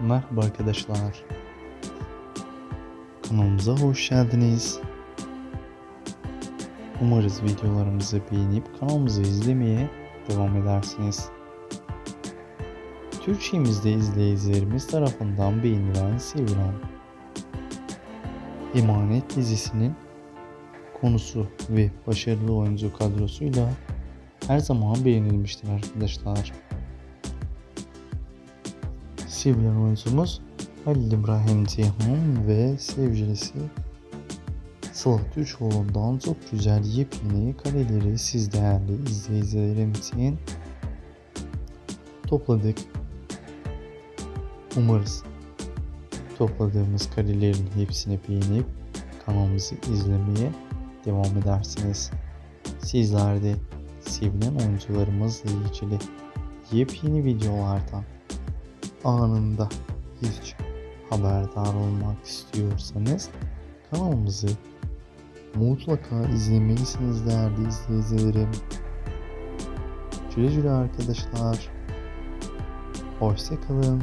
Merhaba arkadaşlar. Kanalımıza hoş geldiniz. Umarız videolarımızı beğenip kanalımızı izlemeye devam edersiniz. Türkçemizde izleyicilerimiz tarafından beğenilen, sevilen Emanet dizisinin konusu ve başarılı oyuncu kadrosuyla her zaman beğenilmiştir arkadaşlar. Sevilen oyuncumuz Halil İbrahim Ceyhan ve sevgilisi Sıla Türkoğlu'ndan çok güzel yepyeni kareleri siz değerli izleyicilerim için topladık. Umarız topladığımız karelerin hepsini beğenip kanalımızı izlemeye devam edersiniz. Sizler de sevilen oyuncularımızla ilgili yepyeni videolardan anında hiç haberdar olmak istiyorsanız kanalımızı mutlaka izlemelisiniz değerli izleyicilerim. Güle güle arkadaşlar. Hoşçakalın.